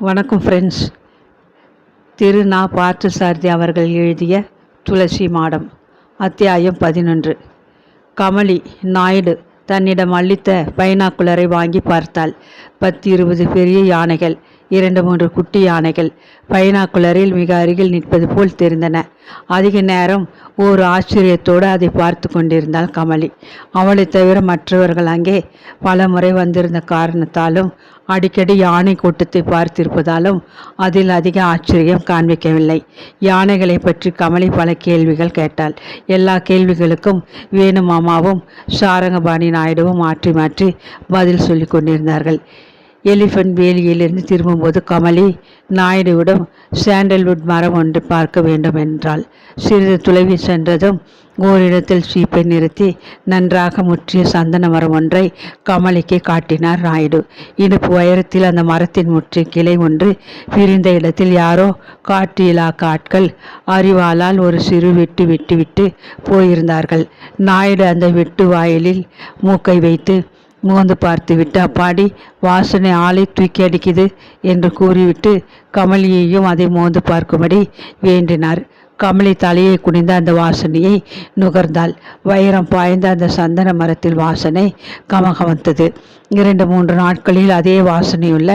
வணக்கம் ஃப்ரெண்ட்ஸ் திரு நா பார்த்தசாரதி அவர்கள் எழுதிய துளசி மாடம் அத்தியாயம் பதினொன்று. கமலி நாயுடு தன்னிடம் அளித்த பைனாக்குலரை வாங்கி பார்த்தாள். பத்து இருபது பெரிய யானைகள் இரண்டு மூன்று குட்டி யானைகள் பைனாக்குலரில் மிக அருகில் நிற்பது போல் தெரிந்தன. அதிக நேரம் ஓர் ஆச்சரியத்தோடு அதை பார்த்து கொண்டிருந்தாள் கமலி. அவளை தவிர மற்றவர்கள் அங்கே பல முறை வந்திருந்த காரணத்தாலும் அடிக்கடி யானை கூட்டத்தை பார்த்திருப்பதாலும் அதில் அதிக ஆச்சரியம் காண்பிக்கவில்லை. யானைகளை பற்றி கமலி பல கேள்விகள் கேட்டாள். எல்லா கேள்விகளுக்கும் வேணு மாமாவும் சாரங்கபாணி நாயுடுவும் மாற்றி மாற்றி பதில் சொல்லி கொண்டிருந்தார்கள். எலிஃபண்ட் வேலியிலிருந்து திரும்பும்போது கமலி நாயுடுவிடம் சாண்டல்வுட் மரம் ஒன்று பார்க்க வேண்டும் என்றாள். சிறிது துளவி சென்றதும் ஓரிடத்தில் சீப்பை நிறுத்தி நன்றாக முற்றிய சந்தன மரம் ஒன்றை கமலிக்கு காட்டினார் நாயுடு. இடுப்பு உயரத்தில் அந்த மரத்தின் முற்றிய கிளை ஒன்று பிரிந்த இடத்தில் யாரோ காட்டிலா காட்கள் அறிவாளால் ஒரு சிறு வெட்டு விட்டுவிட்டு போயிருந்தார்கள். நாயுடு அந்த வெட்டு வாயிலில் மூக்கை வைத்து மோந்து பார்த்துவிட்டு அப்பாடி வாசனை ஆளை தூக்கி அடிக்குது என்று கூறிவிட்டு கமலியையும் அதை மோந்து பார்க்கும்படி வேண்டினார். கமலி தலையை குனிந்த அந்த வாசனையை நுகர்ந்தாள். வைரம் பாய்ந்த அந்த சந்தன மரத்தில் வாசனை கமகமத்தது. இரண்டு மூன்று நாட்களில் அதே வாசனையுள்ள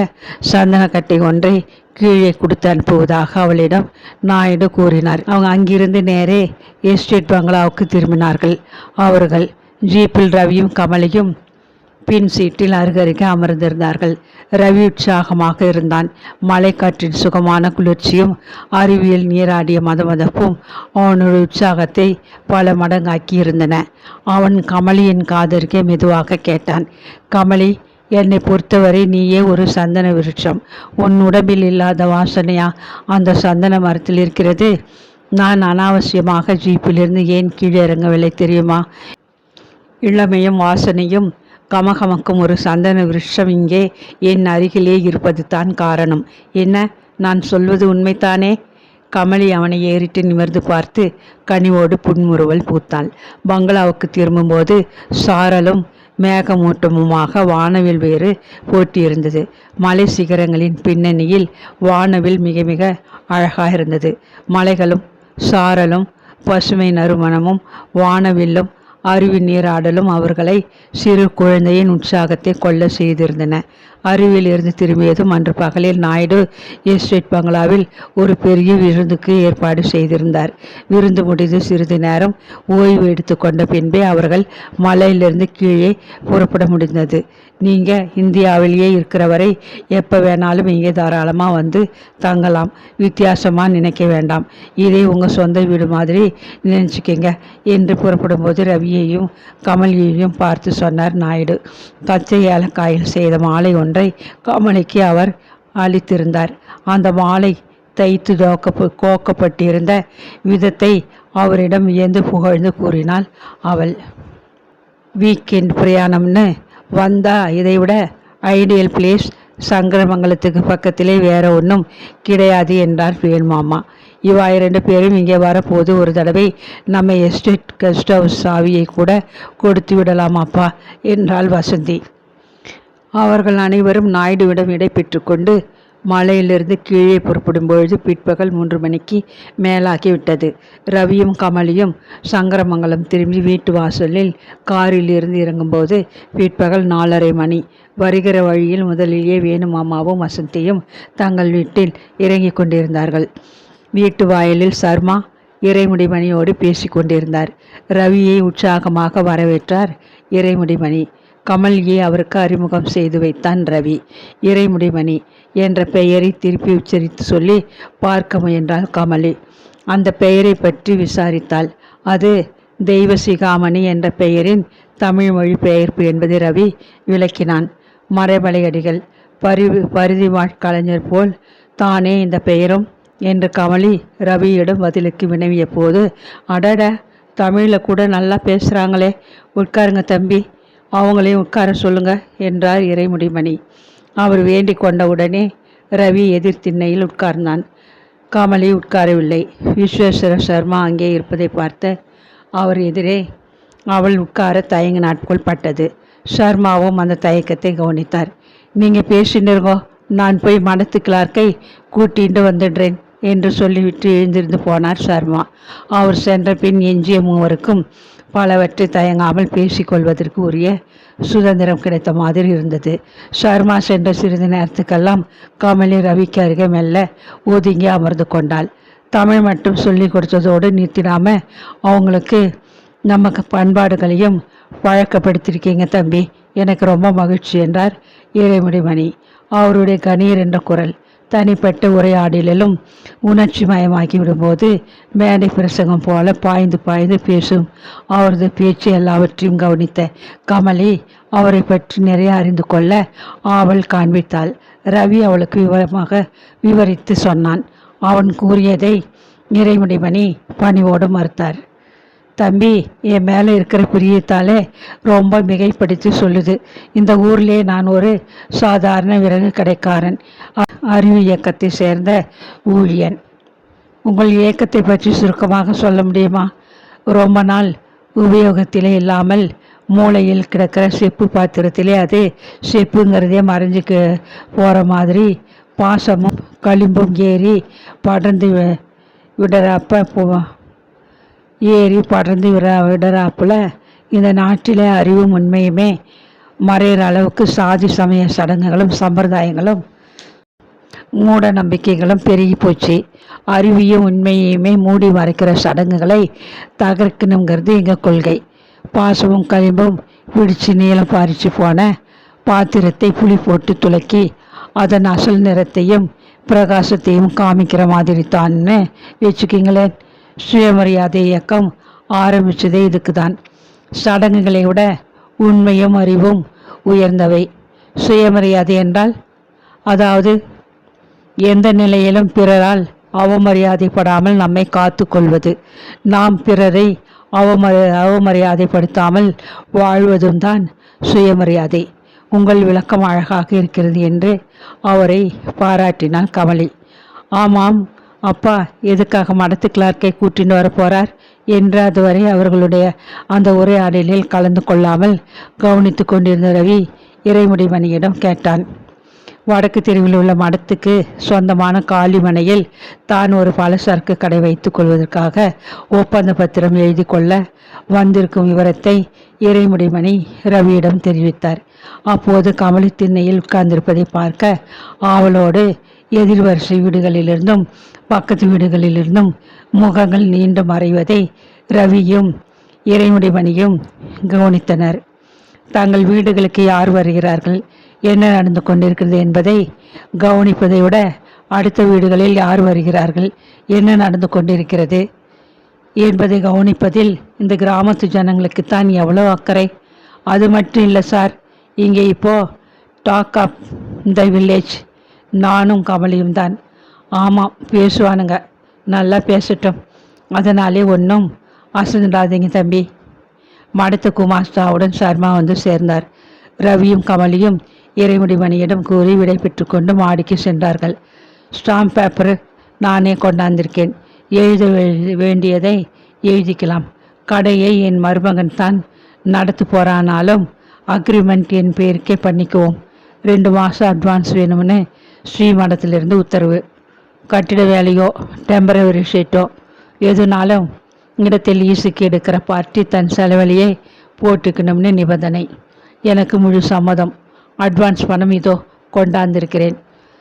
சந்தனக்கட்டை ஒன்றை கீழே கொடுத்து அனுப்புவதாக அவளிடம் நாயுடு கூறினார். அவங்க அங்கிருந்து நேரே எஸ்டேட் பங்களாவுக்கு திரும்பினார்கள். அவர்கள் ஜீப்பில் ரவியும் கமலியும் பின் சீட்டில் அருகருகே அமர்ந்திருந்தார்கள். ரவி உற்சாகமாக இருந்தான். மலைக்காற்றின் சுகமான குளிர்ச்சியும் அறிவியல் நீராடிய மதமதப்பும் அவனுடைய உற்சாகத்தை பல மடங்காக்கி இருந்தன அவன் கமலியின் காதருகே மெதுவாக கேட்டான் கமலி என்னை பொறுத்தவரை நீயே ஒரு சந்தன விருட்சம். உன் உடம்பில் இல்லாத வாசனையா? அந்த சந்தன மரத்தில் இருக்கிறது? நான் அனாவசியமாக ஜீப்பிலிருந்து ஏன் கீழே இறங்கவில்லை தெரியுமா? இளமையும் வாசனையும் கமகமக்கும் ஒரு சந்தன விருஷம் இங்கே என் அருகிலே இருப்பது தான் காரணம். என்ன? நான் சொல்வது உண்மைத்தானே கமலி அவனை ஏறிட்டு நிமிர்ந்து பார்த்து கனிவோடு புன்முறுவல் பூத்தாள். பங்களாவுக்கு திரும்பும்போது சாரலும் மேகமூட்டமுமாக வானவில் வேறு போட்டியிருந்தது. மலை சிகரங்களின் பின்னணியில் வானவில் மிக மிக அழகாக இருந்தது. மலைகளும் சாரலும் பசுமை நறுமணமும் வானவில்லும் அருவி நீராடலும் அவர்களை சிறு குழந்தையின் உற்சாகத்தை கொள்ள செய்திருந்தன. அருவியில் இருந்து திரும்பியதும் அன்று பகலில் நாயுடு எஸ்டேட் பங்களாவில் ஒரு பெரிய விருந்துக்கு ஏற்பாடு செய்திருந்தார். விருந்து முடிந்து சிறிது நேரம் ஓய்வு எடுத்துக்கொண்ட பின்பே அவர்கள் மலையிலிருந்து கீழே புறப்பட முடிந்தது. நீங்கள் இந்தியாவிலேயே இருக்கிற வரை எப்போ வேணாலும் இங்கே தாராளமாக வந்து தங்கலாம். வித்தியாசமாக நினைக்க வேண்டாம். இதை உங்கள் சொந்த வீடு மாதிரி நினச்சிக்கிங்க என்று புறப்படும்போது ரவியையும் கமலியையும் பார்த்து சொன்னார் நாயுடு. பச்சை ஏலக்காயில் செய்த மாலை ஒன்று கமலிக்கு அவர் அளித்திருந்தார். அந்த மாலை தைத்து தோக்க கோக்கப்பட்டிருந்த விதத்தை அவரிடம் வியந்து புகழ்ந்து கூறினாள். அவள் வீக்கெண்ட் பிரயாணம்னு வந்தா இதைவிட ஐடியல் பிளேஸ் சங்கரமங்கலத்துக்கு பக்கத்திலே வேற ஒன்றும் கிடையாது என்றார் வேல்மாமா. இவா இரண்டு பேரும் இங்கே வரப்போது ஒரு தடவை நம்ம எஸ்டேட் கெஸ்ட் ஹவுஸ் சாவியை கூட கொடுத்து விடலாமாப்பா என்றாள் வசந்தி. அவர்கள் அனைவரும் நாயுடுவிடம் விடை கொண்டு மலையிலிருந்து கீழே புறப்படும் பொழுது பிற்பகல் மூன்று மணிக்கு மேலாகிவிட்டது. ரவியும் கமலியும் சங்கரமங்கலம் திரும்பி வீட்டு வாசலில் காரில் இருந்து இறங்கும்போது பிற்பகல் நாலரை மணி. வருகிற வழியில் முதலிலேயே வேணுமாமாவும் வசந்தியும் தங்கள் வீட்டில் இறங்கிக் கொண்டிருந்தார்கள். வீட்டு வாயிலில் சர்மா இறைமுடிமணியோடு பேசி கொண்டிருந்தார். ரவியை உற்சாகமாக வரவேற்றார் இறைமுடிமணி கமல்யை அவருக்கு அறிமுகம் செய்து வைத்தான் ரவி. இறைமுடிமணி என்ற பெயரை திருப்பி உச்சரித்து சொல்லி பார்க்க முயன்றாள் கமலி அந்த பெயரை பற்றி விசாரித்தாள். அது தெய்வ சிகாமணி என்ற பெயரின் தமிழ் மொழி பெயர்ப்பு என்பதை ரவி விளக்கினான். மறைமலையடிகள் பரிவு பரிதி கலைஞர் போல் தானே இந்த பெயரும் என்று கமலி ரவியிடம் பதிலுக்கு வினவிய போது அடட தமிழில் கூட நல்லா பேசுகிறாங்களே உட்காருங்க தம்பி. அவங்களையும் உட்கார சொல்லுங்க என்றார் இறைமுடிமணி. அவர் வேண்டிக் கொண்டவுடனே ரவி எதிர்த்திண்ணையில் உட்கார்ந்தான். கமலி உட்காரவில்லை. விஸ்வேஸ்வர சர்மா அங்கே இருப்பதை பார்த்த அவர் எதிரே அவள் உட்கார தயங்க நாட்கள் பட்டது. சர்மாவும் அந்த தயக்கத்தை கவனித்தார். நீங்கள் பேசினிருங்கோ நான் போய் மனத்து கிளார்க்கை கூட்டிட்டு வந்துடுறேன் என்று சொல்லிவிட்டு எழுந்திருந்து போனார் சர்மா. அவர் சென்ற பின் எஞ்சிய மூவருக்கும் பலவற்றை தயங்காமல் பேசிக்கொள்வதற்கு உரிய சுதந்திரம் கிடைத்த மாதிரி இருந்தது. ஷர்மா சென்ற சிறிது நேரத்துக்கெல்லாம் கமலி ரவிக்கு அருகே மெல்ல ஒதுங்கி அமர்ந்து கொண்டாள். தமிழ் மட்டும் சொல்லி கொடுத்ததோடு நிறுத்திடாம அவங்களுக்கு நமக்கு பண்பாடுகளையும் வழக்கப்படுத்தியிருக்கீங்க தம்பி. எனக்கு ரொம்ப மகிழ்ச்சி என்றார் இறைமுடிமணி. அவருடைய கணீர் என்ற குரல் தனிப்பட்ட உரையாடலிலும் உணர்ச்சி மயமாக்கி விடும்போது மேடை பிரசங்கம் போல பாய்ந்து பாய்ந்து பேசும் அவரது பேச்சு எல்லாவற்றையும் கவனித்த கமலி அவரை பற்றி நிறைய அறிந்து கொள்ள ஆவல் காண்பித்தாள். ரவி அவளுக்கு விவரமாக விவரித்து சொன்னான். அவன் கூறியதை இறைமுடிமணி பணிவோடு மறுத்தார். தம்பி என் மேலே இருக்கிற பிரியத்தாலே ரொம்ப மிகைப்படுத்தி சொல்லுது. இந்த ஊர்லேயே நான் ஒரு சாதாரண விறகு கடைக்காரன். அறிவு இயக்கத்தை சேர்ந்த ஊழியன். உங்கள் இயக்கத்தை பற்றி சுருக்கமாக சொல்ல முடியுமா? ரொம்ப நாள் உபயோகத்திலே இல்லாமல் மூளையில் கிடக்கிற செப்பு பாத்திரத்திலே அது செப்புங்கிறதே மறைஞ்சு போகிற மாதிரி பாசமும் களிம்பும் ஏறி படர்ந்து வி- விடுறப்ப போ ஏறி படர்ந்து விட விடறாப்புல இந்த நாட்டில் அறிவும் உண்மையுமே. மறையிற அளவுக்கு சாதி சமய சடங்குகளும் சம்பிரதாயங்களும் மூட நம்பிக்கைகளும் பெருகி போச்சு. அறிவியும் உண்மையுமே மூடி மறைக்கிற சடங்குகளை தகர்க்கணுங்கிறது எங்கள் கொள்கை. பாசமும் களிம்பும் பிடிச்சு நீளம் பாரிச்சு போன பாத்திரத்தை புளி போட்டு துலக்கி அதன் அசல் நிறத்தையும் பிரகாசத்தையும் காமிக்கிற மாதிரி தான்னு வச்சுக்கிங்களேன். சுயமரியாதை இயக்கம் ஆரம்பித்ததே இதுக்கு தான் சடங்குகளை விட உண்மையும் அறிவும் உயர்ந்தவை. சுயமரியாதை என்றால் அதாவது எந்த நிலையிலும் பிறரால் அவமரியாதைப்படாமல் நம்மை காத்து கொள்வது நாம் பிறரை அவமரி அவமரியாதைப்படுத்தாமல் வாழ்வதும் தான் சுயமரியாதை. உங்கள் விளக்கம் அழகாக இருக்கிறது என்று அவரை பாராட்டினாள் கமலி. ஆமாம் அப்பா எதுக்காக மடத்து கிளார்க்கை கூட்டின்னு வர போறார் என்று அதுவரை அவர்களுடைய அந்த உரையாடலில் கலந்து கொள்ளாமல் கவனித்து கொண்டிருந்த ரவி இறைமுடிமணியிடம் கேட்டான். வடக்கு தெருவில் உள்ள மடத்துக்கு சொந்தமான காலிமனையில் தான் ஒரு பலசரக்கு கடை வைத்துக் கொள்வதற்காக ஒப்பந்த பத்திரம் எழுதி கொள்ள வந்திருக்கும் விவரத்தை இறைமுடிமணி ரவியிடம் தெரிவித்தார். அப்போது கமலி திண்ணையில் உட்கார்ந்திருப்பதை பார்க்க ஆவலோடு எதிர்வரிசை வீடுகளிலிருந்தும் பக்கத்து வீடுகளிலிருந்தும் முகங்கள் நீண்டு மறைவதை ரவியும் இறைமுடிமணியும் கவனித்தனர். தங்கள் வீடுகளுக்கு யார் வருகிறார்கள்? என்ன நடந்து கொண்டிருக்கிறது என்பதை கவனிப்பதை விட அடுத்த வீடுகளில் யார் வருகிறார்கள்? என்ன நடந்து கொண்டிருக்கிறது என்பதை கவனிப்பதில் இந்த கிராமத்து ஜனங்களுக்குத்தான் எவ்வளோ அக்கறை. அது மட்டும் இல்லை சார் இங்கே இப்போ டாக் ஆஃப் த வில்லேஜ் நானும் கமலியும் தான். ஆமாம் பேசுவானுங்க. நல்லா பேசட்டும். அதனாலே ஒன்றும் அசந்துடாதீங்க தம்பி. மடத்து குமாஸ்தாவுடன் சர்மா வந்து சேர்ந்தார். ரவியும் கமலியும் இறைமுடிமணியிடம் கூறி விடை பெற்றுக்கொண்டு மாடிக்கு சென்றார்கள். ஸ்டாம்ப் பேப்பர் நானே கொண்டாந்திருக்கேன். எழுத வேண்டியதை எழுதிக்கலாம். கடையை என் மருமகன் தான் நடத்து போகிறானாலும் அக்ரிமெண்ட் என் பேருக்கே பண்ணிக்குவோம். ரெண்டு மாதம் அட்வான்ஸ் வேணும்னு ஸ்ரீமடத்திலிருந்து உத்தரவு. கட்டிட வேலையோ டெம்பரவரி ஷீட்டோ எதுனாலும் இடத்தில் ஈசுக்கு எடுக்கிற பார்ட்டி தன் செலவழியை போட்டுக்கணும்னு நிபந்தனை. எனக்கு முழு சம்மதம். அட்வான்ஸ் பணம் இதோ கொண்டாந்திருக்கிறேன்.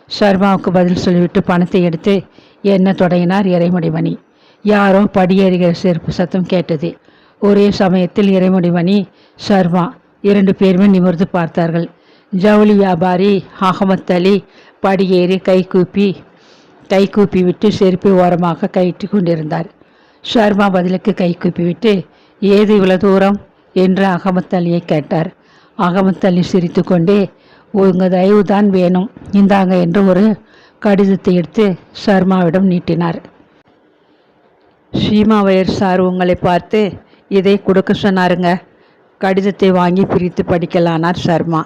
சர்மாவுக்கு பதில் சொல்லிவிட்டு பணத்தை எடுத்து என்ன தொடங்கினார் இறைமுடிமணி. யாரோ படியேறுகிற செருப்பு சத்தம் கேட்டது. ஒரே சமயத்தில் இறைமுடிமணி சர்மா இரண்டு பேருமே நிமிர்ந்து பார்த்தார்கள். ஜவுளி வியாபாரி அகமத் அலி படியேறி கைகூப்பி கைகூப்பி விட்டு செருப்பை ஓரமாக கயிற்றி கொண்டிருந்தார். ஷர்மா பதிலுக்கு கைகூப்பி விட்டு ஏது இவ்வளோ தூரம்? என்று அகமத் அலியை கேட்டார். அகமத் அலி சிரித்து கொண்டே உங்கள் தயவு தான் வேணும். இந்தாங்க என்று ஒரு கடிதத்தை எடுத்து ஷர்மாவிடம் நீட்டினார். சீமாவையர் சார் உங்களை பார்த்து இதை கொடுக்க சொன்னாருங்க. கடிதத்தை வாங்கி பிரித்து படிக்கலானார் சர்மா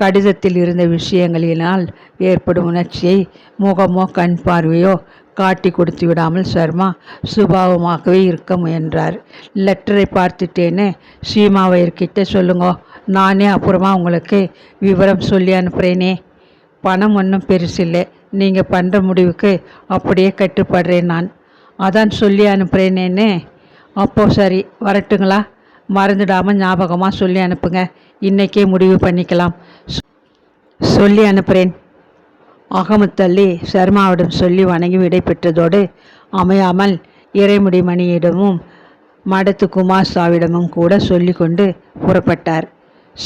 கடிதத்தில் இருந்த விஷயங்களினால் ஏற்படும் உணர்ச்சியை முகமோ கண் பார்வையோ காட்டி கொடுத்து விடாமல் சர்மா சுபாவமாகவே இருக்க முயன்றார். லெட்டரை பார்த்துட்டேன்னு சீமாவையர்கிட்ட சொல்லுங்க. நானே அப்புறமா உங்களுக்கு விவரம் சொல்லி அனுப்புகிறேனே பணம் ஒன்றும் பெருசில்லை நீங்கள் பண்ணுற முடிவுக்கு அப்படியே கட்டுப்படுறேன் நான். அதான் சொல்லி அனுப்புகிறேனேன்னு அப்போ சரி வரட்டுங்களா? மறந்துடாமல் ஞாபகமாக சொல்லி அனுப்புங்க. இன்றைக்கே முடிவு பண்ணிக்கலாம். சொல்லி அனுப்புகிறேன் அகமத் சர்மாவிடம் சொல்லி வணங்கி விடை பெற்றதோடு அமையாமல் இறைமுடி மணியிடமும் மடத்து குமார் சாவிடமும் கூட சொல்லி கொண்டு புறப்பட்டார்.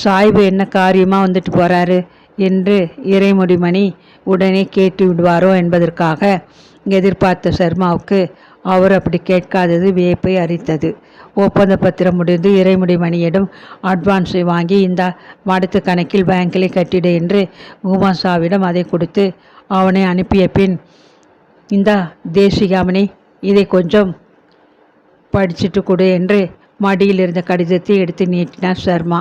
சாய்பு என்ன காரியமாக வந்துட்டு போகிறாரு என்று இறைமுடிமணி உடனே கேட்டு விடுவாரோ என்பதற்காக எதிர்பார்த்த சர்மாவுக்கு அவர் அப்படி கேட்காதது வியப்பை அரித்தது. ஒப்பந்த பத்திரம் முடிந்து இறைமுடிமணியிடம் அட்வான்ஸை வாங்கி இந்த மடத்து கணக்கில் பேங்கிலே கட்டிடு என்று உமாசாவிடம் அதை கொடுத்து அவனை அனுப்பிய பின் இந்த தேசிகாமணி இதை கொஞ்சம் படிச்சுட்டு கொடு என்று மடியில் இருந்த கடிதத்தை எடுத்து நீட்டினார் சர்மா.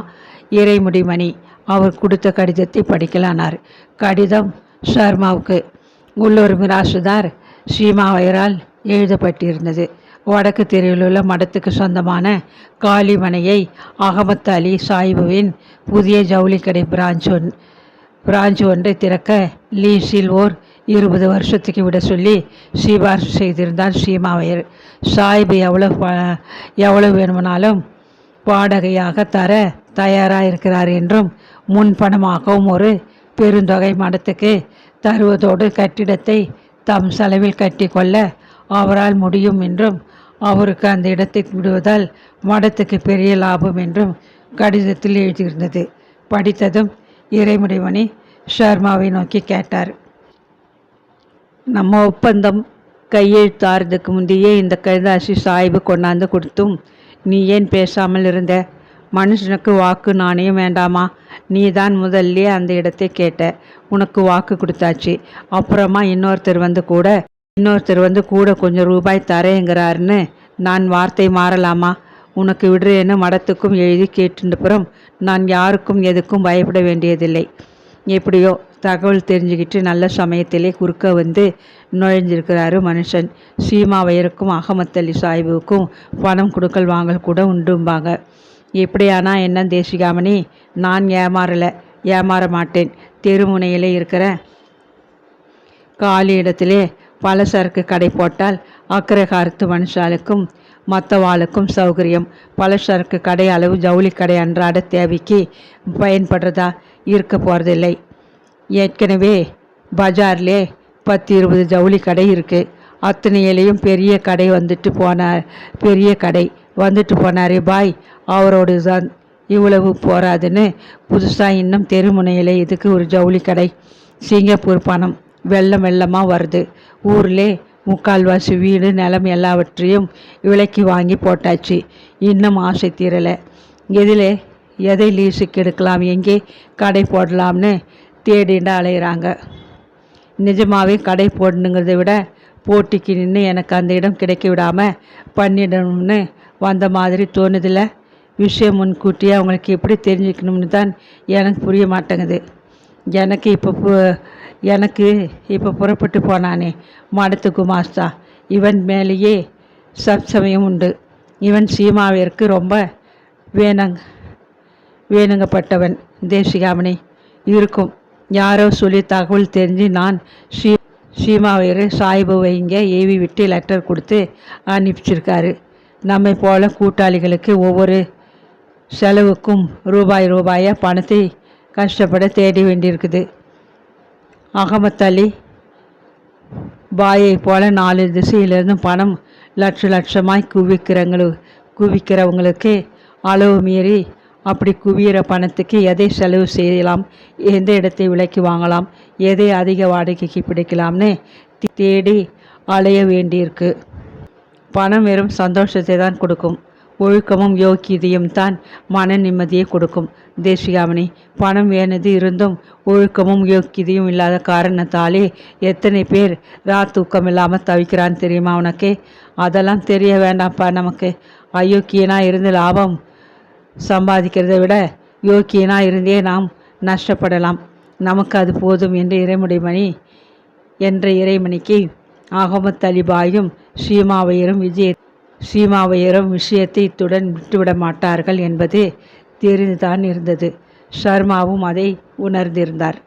இறைமுடிமணி அவர் கொடுத்த கடிதத்தை படிக்கலானார். கடிதம் சர்மாவுக்கு உள்ளூர் மிராசுதார் சீமாவையரால் எழுதப்பட்டிருந்தது. வடக்கு தெருவில் உள்ள மடத்துக்கு சொந்தமான காளிமனையை அகமத் அலி சாயிபுவின் புதிய ஜவுளிக்கடை பிரான்ச் ஒன் பிரான்ச் ஒன்றை திறக்க லீஸில் ஓர் இருபது வருஷத்துக்கு விட சொல்லி சிபாரிசு செய்திருந்தார் சீமாவையர். சாயிபு எவ்வளோ எவ்வளவு வேணுமானாலும் வாடகையாக தர தயாராக இருக்கிறார் என்றும் முன்பணமாகவும் ஒரு பெருந்தொகை மடத்துக்கு தருவதோடு கட்டிடத்தை தம் செலவில் கட்டிக்கொள்ள அவரால் முடியும் என்றும் அவருக்கு அந்த இடத்தை விடுவதால் மடத்துக்கு பெரிய லாபம் என்றும் கடிதத்தில் எழுதியிருந்தது. படித்ததும் இறைமுடிமணி ஷர்மாவை நோக்கி கேட்டார். நம்ம ஒப்பந்தம் கையெழுத்தாறதுக்கு முந்தையே இந்த கைதாசி சாய்வு கொண்டாந்து கொடுத்தும் நீ ஏன் பேசாமல் இருந்த? மனுஷனுக்கு வாக்கு நாணயம் வேண்டாமா? நீ தான் முதல்ல அந்த இடத்தை கேட்ட. உனக்கு வாக்கு கொடுத்தாச்சு. அப்புறமா இன்னொருத்தர் வந்து கூட இன்னொருத்தர் வந்து கூட கொஞ்சம் ரூபாய் தரேங்கிறாருன்னு நான் வார்த்தை மாறலாமா? உனக்கு விடுறேன்னு மடத்துக்கும் எழுதி கேட்டுப்புறம் நான் யாருக்கும் எதுக்கும் பயப்பட வேண்டியதில்லை. எப்படியோ தகவல் தெரிஞ்சுக்கிட்டு நல்ல சமயத்திலே குறுக்க வந்து நுழைஞ்சிருக்கிறாரு மனுஷன். சீமாவையருக்கும் அகமத் அலி சாஹிபுக்கும் பணம் கொடுக்கல் வாங்கல் கூட உண்டும்பாங்க. எப்படியானா என்ன தேசிகாமணி? நான் ஏமாறலை ஏமாற மாட்டேன். தெருமுனையிலே இருக்கிற காலி இடத்திலே பலசரக்கு கடை போட்டால் அக்கரகாரத்து மனுஷாலுக்கும் மற்றவாளுக்கும் சௌகரியம். பலசரக்கு கடை அளவு ஜவுளி கடை அன்றாட தேவைக்கு பயன்படுறதா இருக்க போகிறதில்லை ஏற்கனவே பஜார்லே பத்து இருபது ஜவுளி கடை இருக்குது அத்தனையிலையும் பெரிய கடை வந்துட்டு போனார் பெரிய கடை வந்துட்டு போனாரே பாய் அவரோடு தான் இவ்வளவு போராதுன்னு புதுசாக இன்னும் தெருமுனையில் இதுக்கு ஒரு ஜவுளி கடை சிங்கப்பூர் பணம். வெள்ளம் வெள்ளமாக வருது. ஊர்லே முக்கால்வாசி வீடு நிலம் எல்லாவற்றையும் விலைக்கு வாங்கி போட்டாச்சு. இன்னும் ஆசை தீரலை. எதில் எதை லீஸுக்கு எடுக்கலாம் எங்கே கடை போடலாம்னு தேடிண்டு அலையிறாங்க. நிஜமாகவே கடை போடணுங்கிறத விட போட்டிக்கு நின்று எனக்கு அந்த இடம் கிடைக்க விடாமல் பண்ணிடணும்னு வந்த மாதிரி தோணுதில்ல விஷயம் முன்கூட்டியே அவங்களுக்கு எப்படி தெரிஞ்சுக்கணும்னு தான் எனக்கு புரிய மாட்டேங்குது. எனக்கு இப்போ எனக்கு இப்போ புறப்பட்டு போனானே மடத்து குமாஸ்தா. இவன் மேலேயே சப்சமயம் உண்டு. இவன் சீமாவிற்கு ரொம்ப வேணங் வேணுங்கப்பட்டவன். தேசிகாமணி இருக்கும். யாரோ சொல்லி தகவல் தெரிஞ்சு நான் ஸ்ரீ சீமாவையர் சாய்புவை இங்கே ஏவி விட்டு லெட்டர் கொடுத்து அனுப்பிச்சிருக்காரு. நம்மை போல கூட்டாளிகளுக்கு ஒவ்வொரு செலவுக்கும் ரூபாய் ரூபாயாக பணத்தை கஷ்டப்பட தேடி வேண்டியிருக்குது. அகமத் அலி பாயை போல் நாலு திசையிலிருந்து பணம் லட்ச லட்சமாய் குவிக்கிறவங்களு குவிக்கிறவங்களுக்கு அளவு மீறி அப்படி குவிகிற பணத்துக்கு எதை செலவு செய்யலாம்? எந்த இடத்தை விலைக்கு வாங்கலாம்? எதை அதிக வாடகைக்கு பிடிக்கலாம்னு தேடி அலைய வேண்டியிருக்கு. பணம் வெறும் சந்தோஷத்தை தான் கொடுக்கும். ஒழுக்கமும் யோக்கியதையும் தான் மன நிம்மதியை கொடுக்கும். தேசிகாமணி பணம் வேணது இருந்தும் ஒழுக்கமும் யோக்கியதையும் இல்லாத காரணத்தாலே எத்தனை பேர் ரா தூக்கம் இல்லாமல் தவிக்கிறான்னு தெரியுமா உனக்கு? அதெல்லாம் தெரிய வேண்டாம்ப்பா நமக்கு. அயோக்கியனாக இருந்து லாபம் சம்பாதிக்கிறதை விட யோக்கியனாக இருந்தே நாம் நஷ்டப்படலாம். நமக்கு அது போதும் என்று இறைமுடிமணி என்ற இறைமணிக்கு அகமத் அலிபாயும் ஸ்ரீமாவையரும் விஜய் சீமாவையரும் விஷயத்தை இத்துடன் விட்டுவிட மாட்டார்கள் என்பது தெரிந்துதான் இருந்தது. ஷர்மாவும் அதை உணர்ந்திருந்தார்.